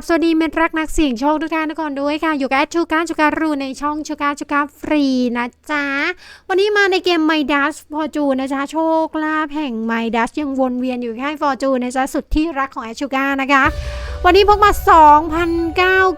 บสวัสดีเมตรรักนักเสี่ยงโชคทุกท่านทุกคนด้วยค่ะ อยู่กับแอดชูการชูการูในช่องชูการชูการฟรีนะจ๊ะ วันนี้มาในเกมไมดัสฟอร์จูนะจ๊ะ โชคลาภแห่งไมดัสยังวนเวียนอยู่แค่ฟอร์จูนะจ๊ะ สุดที่รักของแอดชูการนะคะ วันนี้พกมา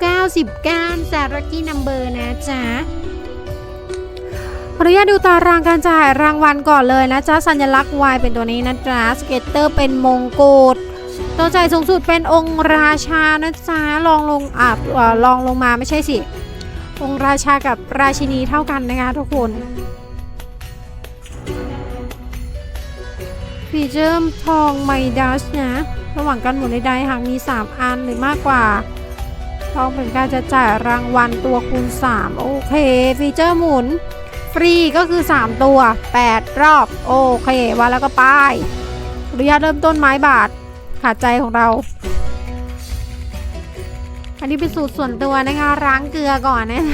2,999แซรักกี้นัมเบอร์นะจ๊ะขออนุญาตดูตารางการจ่ายรางวัลก่อนเลยนะจ๊ะ สัญลักษณ์ Y เป็นตัวนี้นะจ๊ะสเก็ตเตอร์เป็นมงกุฎ ตัวจ่ายสูงสุดเป็นองค์ราชานะจ๊ะลองลงอะเอ่อลองลงมาไม่ใช่สิ องค์ราชากับราชินีเท่ากันนะคะทุกคนฟีเจอร์ทองไมดัสนะ ระหว่างการหมุนใดๆหากมี 3 อันหรือมากกว่าทองเป็นการจะจ่ายรางวัลตัวคูณ 3 โอเค ฟีเจอร์หมุน ฟรีก็คือ 3 ตัว 8 รอบ โอเค วันแล้วก็ไป้ายอนุญาตเริ่มต้นไม้บาท ขาดใจของเรา อันนี้เป็นสูตรส่วนตัวนะคะล้างเกลือก่อนนะ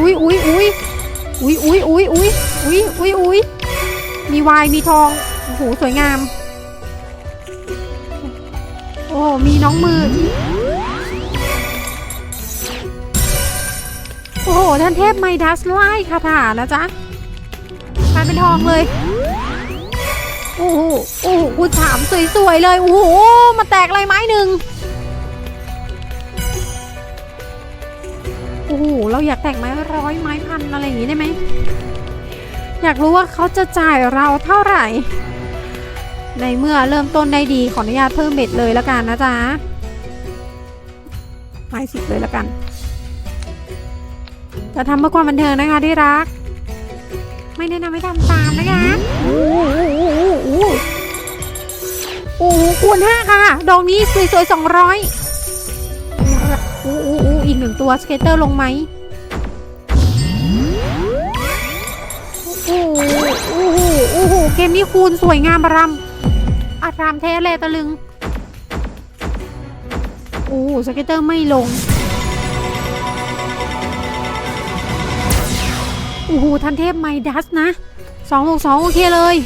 อุ้ยอุ้ยอุ้ยอุ้ยอุ้ยอุ้ยอุ้ยอุ้ยอุ้ยอุ้ยมีวายมีทองโอ้โหสวยงาม โอ้มีน้องมือ โอ้โห ท่านเทพไมดัสไล่คาถานะจ๊ะกลายเป็นทองเลย โอ้โห โอ้โหคุณถามสวยๆเลย โอ้โห มาแตกอะไรไม้หนึ่งโอ้โห เราอยากแต่งไม้ร้อยไม้พันอะไรอย่างงี้ได้ไหม อยากรู้ว่าเขาจะจ่ายเราเท่าไหร่ ในเมื่อเริ่มต้นได้ดีขออนุญาตเพิ่มเบ็ดเลยแล้วกันนะจ๊ะไม้สิบเลยแล้วกัน จะทำเพื่อความบันเทิงนะคะที่รัก ไม่แนะนำให้ทำตามนะคะโอ้โหคูณห้าค่ะ ดอกนี้สวยๆสองร้อยโอ้โหอีกหนึ่งตัวสเกตเตอร์ลงไหมโอ้โหโอ้โหเกมนี้คูณสวยงามบารมอารามเทเลตะลึงโอ้สเกตเตอร์ไม่ลง โอ้โหทันเทพไมดัสนะสองหกสองโอเคเลย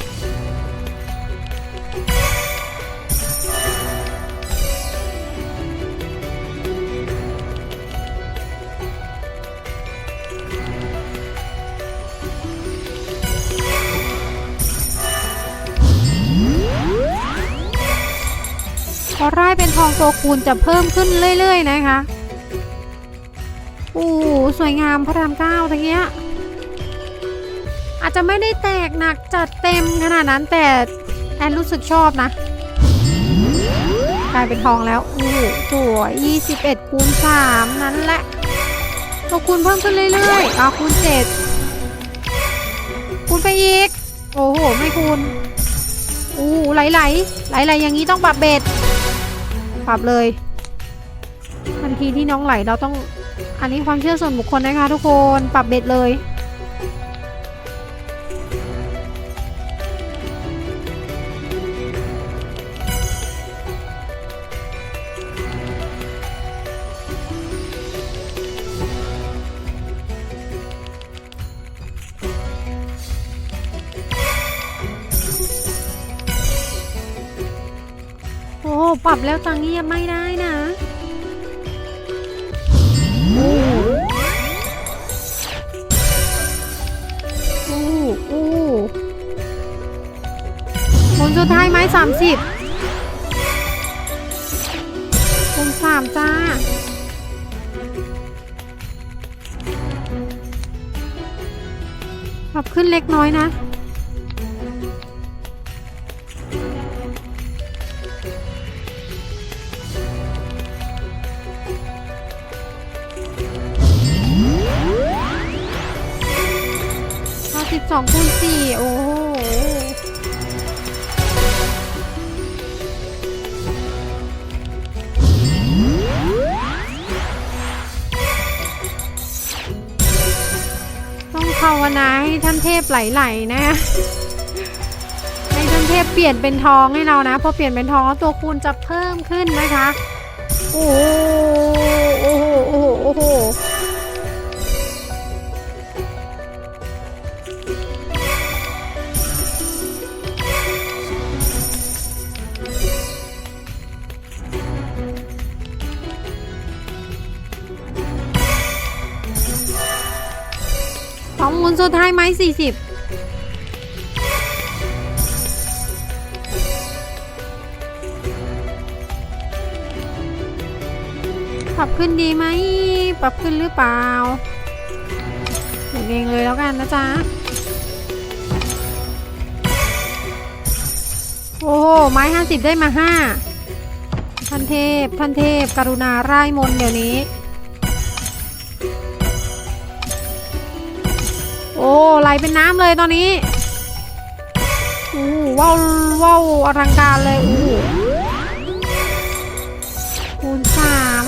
พอไร่เป็นทองตัวคูณจะเพิ่มขึ้นเรื่อย ๆ นะคะ โอ้สวยงามพระรามเก้าตะเกีย อาจจะไม่ได้แตกหนักจัดเต็มขนาดนั้นแต่แอนรู้สึกชอบนะ กลายเป็นทองแล้วอู้หูสวย21คูณ3 นั้นแหละตัวคูณเพิ่มขึ้นเรื่อยๆอะคูณ7คูณไปอีก โอ้โห ไม่คูณอู้หูไหลไหลไหลไหลๆอย่างนี้ต้องปรับเบ็ดปรับเลยทันทีที่น้องไหลเราต้องอันนี้ความเชื่อส่วนบุคคลนะคะทุกคนปรับเบ็ดเลย ปรับแล้วจังเงียบไม่ได้นะโอ้โอ้โอ้ผลสุดท้ายไหมสามสิบคนสามจ้าปรับขึ้นเล็กน้อยนะ สองคูณสี่โอ้โหต้องภาวนาให้ท่านเทพไหลๆนะให้ท่านเทพเปลี่ยนเป็นทองให้เรานะพอเปลี่ยนเป็นทองแล้วตัวคูณจะเพิ่มขึ้นนะคะ โอ้โหโอ้โหโอ้โห นสุดท้ายไหมสี่สิบปรับขึ้นดีไหม ปรับขึ้นหรือเปล่าหมุนเองเลยแล้วกันนะจ๊ะ โอ้โห ไม้ห้าสิบได้มาห้าท่านเทพ ท่านเทพ กรุณาร่ายมนเดี๋ยวนี้ อ้ไหลเป็นน้ำเลยตอนนี้โอ้ว้าวว้าวอลังการเลยโอ้คูณสาม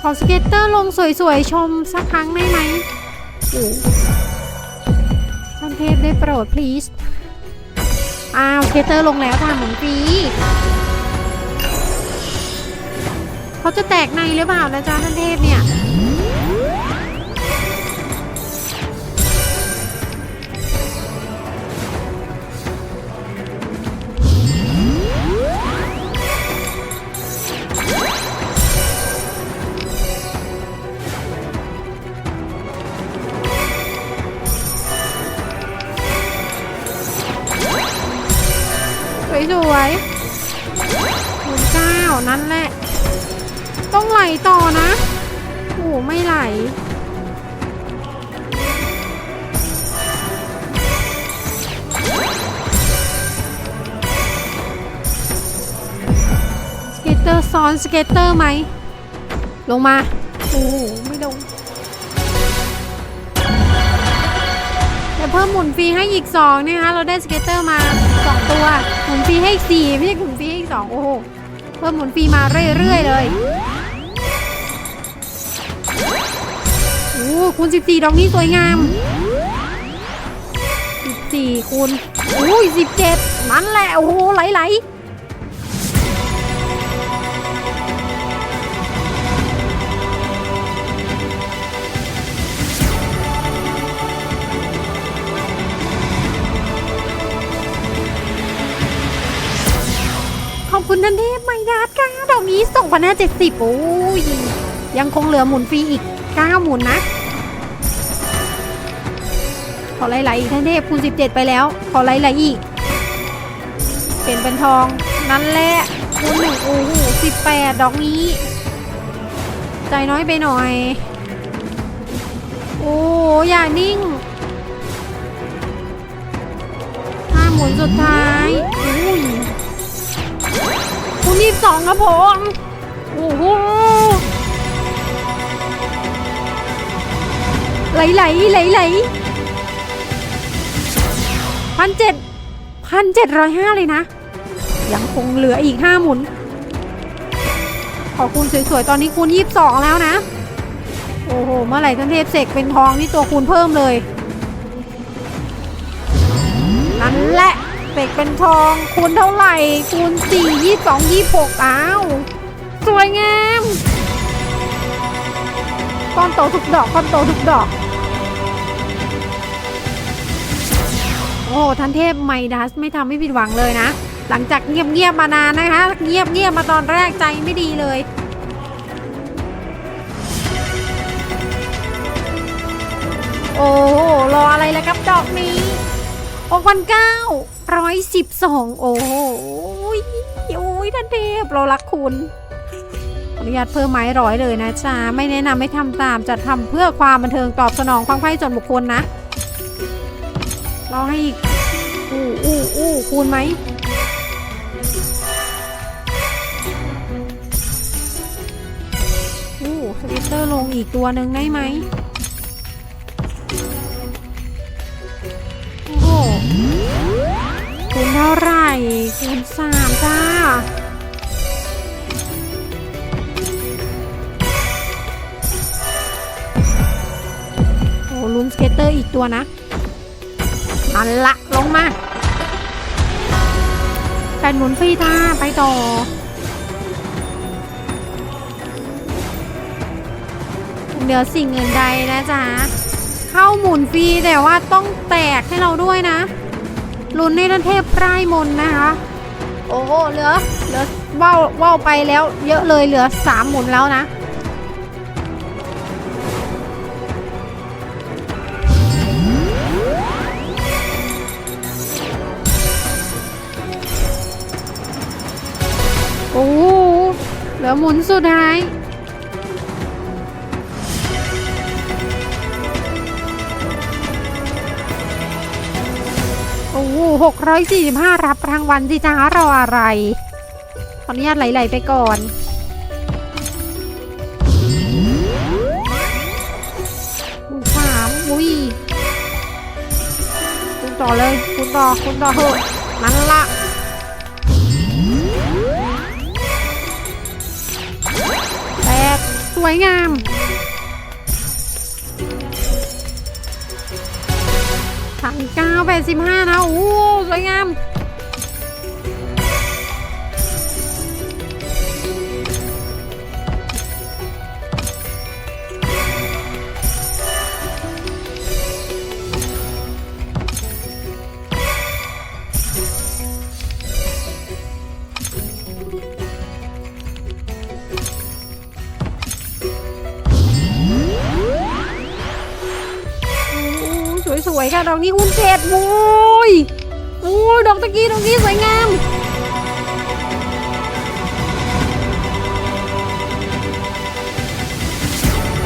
ขอสเก็ตเตอร์ลงสวยๆ ชมสักครั้งได้ไหมโอ้ท่านเทพได้โปรด please อ้าวสเก็ตเตอร์ลงแล้วค่ะหมุนฟรีเขาจะแตกในหรือเปล่านะจ๊ะท่านเทพเนี่ย สวยสวยๆหมุนเก้านั่นแหละ ต้องไหลต่อนะโอ้ไม่ไหลสเก็ตเตอร์ซ้อนสเก็ตเตอร์ไหม ลงมา โอ้ไม่ลง จะเพิ่มหมุนฟรีให้อีก2นะคะเราได้สเก็ตเตอร์มา2ตัวหมุนฟรีให้อีก4ไม่ใช่หมุนฟรีให้อีก2โอ้โหเพิ่มหมุนฟรีมาเรื่อยๆเลยโอ้คูณ14 ดอกนี้สวยงาม 14คูณโอ้ย17นั่นแหละโอ้โหไหลๆ คุณท่านเทพไมยัดค่ะดอกนี้ส่งพันห้าเจ็ดสิบโอ้ยยังคงเหลือหมุนฟรีอีกเก้าหมุนนะ ขอไหลๆอีกท่านเทพคูณสิบเจ็ดไปแล้ว ขอไหลๆอีก เป็นเป็นทองนั่นแหละคูณหนึ่งโอ้โหสิบแปดดอกนี้ ใจน้อยไปหน่อย โอ้อย่านิ่งห้าหมุนสุดท้าย อุ้ยคุณยี่สองครับผมโอ้โหไหลไหลไหลไหลพันเจ็ดพันเจ็ดร้อยห้าเลยนะ ยังคงเหลืออีกห้าหมุน ขอคูณสวยๆ ตอนนี้คูณยี่สิบสองแล้วนะ โอ้โห เมื่อไหร่ท่านเทพเสกเป็นทองนี่ตัวคูณเพิ่มเลย นั่นแหละ เสกเป็นทองคูณเท่าไหร่คูณสี่ยี่สองยี่หกอ้าว สวยงามก้อนโตทุกดอกก้อนโตทุกดอก โอ้ท่านเทพไมดัสไม่ทำให้ผิดหวังเลยนะ หลังจากเงียบๆมานานนะคะ เงียบเงียบๆมาตอนแรกใจไม่ดีเลยโอ้โห รออะไรแล้วครับดอกนี้ หกพันเก้าร้อยสิบสองโอ้โหโอ้ยท่านเทพเรารักคุณอนุญาตเพิ่มไม้ร้อยเลยนะจ๊ะไม่แนะนำให้ทำตามจัดทำเพื่อความบันเทิงตอบสนองความใคร่ส่วนบุคคลนะเราให้อีกอู้อู้อู้คูณไหมอู้สวิตเตอร์ลงอีกตัวหนึ่งได้ไหม คูณเท่าไหร่คูณสามจ้าโอ้ลุ้นสเกตเตอร์อีกตัวนะนั่นละลงมาแปดหมุนฟรีจ้าไปต่อเดี๋ยวสิ่งอื่นใดนะจ๊ะ เข้าหมุนฟรีแต่ว่าต้องแตกให้เราด้วยนะ ลุนนให้ท่นเทพไพร้มนนะคะ โอ้โหเหลือเหลือว่าว่าวไปแล้ว เยอะเลยเหลือสามหมุนแล้วนะโอ้เหลือหมุนสุดท้าย 645 รับรางวัลสิจ้ารออะไร ขออนุญาตไหลๆไปก่อนสามอุ้ยคุณต่อเลย คุณต่อ คุณต่อเถอะมันละแปดสวยงาม ถังเก้าแปดสิบห้านะ โอ้สวยงาม วยค่ะดอกนี้คูณเจ็ดโอ้ยโอ้ยดอกตะกี้ดอกนี้สวยงาม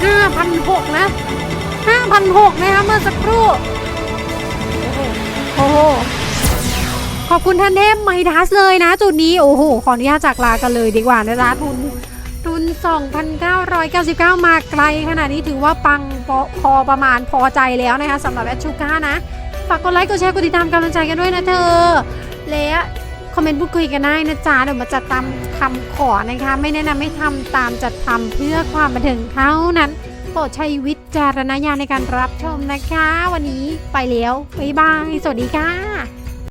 ห้าพันหกนะห้าพันหกนะคะเมื่อสักครู่โอ้โหขอบคุณท่านเทพไมดัสเลยนะ จุดนี้ โอ้โห ขออนุญาตจากลากันเลยดีกว่านะจ๊ะทุนทุน 2,999 มาไกลขนาดนี้ถือว่าปังพอพอประมาณพอใจแล้วนะคะสำหรับแอดชูก้านะ ฝากกดไลค์กดแชร์กดติดตามกำลังใจกันด้วยนะเธอ และคอมเมนต์พูดคุยกันได้นะจ๊ะเดี๋ยวมาจัดตามคำขอนะคะ ไม่แนะนำให้ทำตามจัดทำเพื่อความบันเทิงเท่านั้นโปรดใช้วิจารณญาณในการรับชมนะคะ วันนี้ไปแล้วบ๊ายบายสวัสดีค่ะ